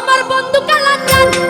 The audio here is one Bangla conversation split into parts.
আমার বন্ধু কালাকান।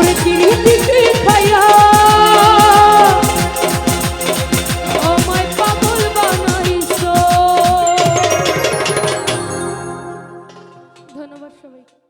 ওরে চিনি পিঠে খাইয়া ধন্যবাদ সবাইকে।